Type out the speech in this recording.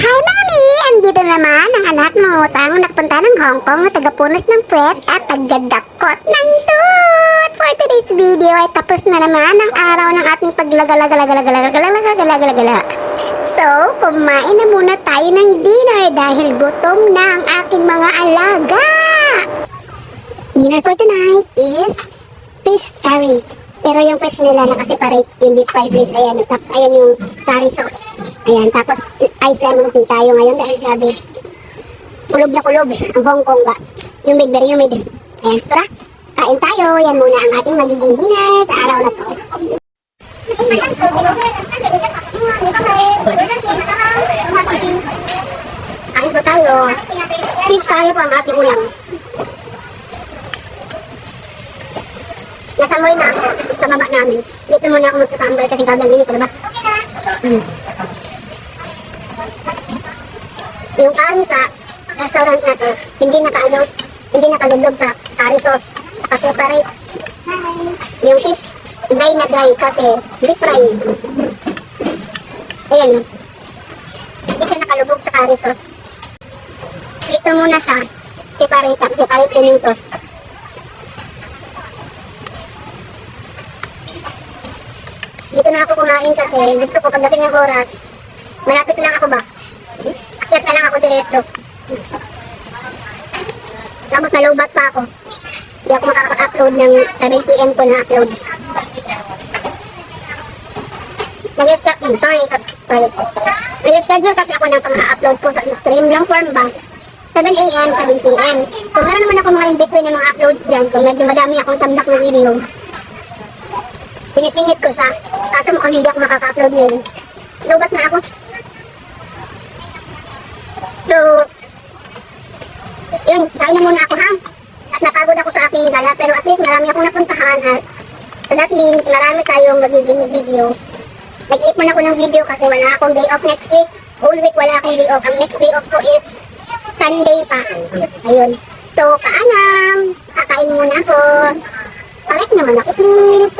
Hi, Mami! Andito naman ang anak mo. Tang nagpunta ng Hong Kong, tagapunos ng puwet at tagadakot ng tooth. For today's video ay tapos na naman ang araw ng ating paglagalagalagalagalagalagalagalagalagala. So, kumain na muna tayo ng dinner dahil gutom na ang aking mga alaga. Dinner tonight is fish curry. Pero yung fish nila nakaseparate yung deep fried fish. Ayan, ayan yung curry sauce. Ayan, tapos ice lemon tea tayo ngayon dahil grabe. Kulob na kulob ang Hong Kong ba. Humid, very humid. Ayan, tara, kain tayo. Yan muna ang ating magiging dinner sa araw na to. Kain po tayo. Fish curry po ang ating ulam. Nasa mall na ako sa baba namin. Dito muna ako magtatambay kasi gagaling ko, diba? Hmm. Yung curry sa restaurant na to, hindi nakaano, hindi nakalulog sa curry sauce. Nakaseparate. Yung fish, dry na dry kasi deep fry. Ayan. Hindi siya nakalubog sa curry sauce. Dito muna siya, separate, separate din yung sauce. Dito na ako kumain kasi gusto ko pagdating ng oras, malapit lang ako ba? Akyat na lang ako diretso. Tapos nalubat pa ako. Hindi ako makaka-upload ng 7pm ko na upload. Nag-schedule, sorry, sorry. Nag-schedule kasi ako ng pang-upload ko sa stream long form ba? 7am, 7pm. Kung meron naman ako mga in-between yung mga upload dyan, kung medyo madami akong tambak na video, sinisingit ko siya. Kaso mukhang hindi ako makaka-upload yun. Lubat na ako. Yun, kain na muna ako ha. At napagod ako sa aking gala, pero at least marami akong napuntahan at so that means marami tayong magiging video. Nag-iipon ako ng video kasi wala akong day off next week. Whole week wala akong day off. Ang next day off ko is Sunday pa. Ayun. So, kaanam. Kakain muna ako. Correct naman ako, please.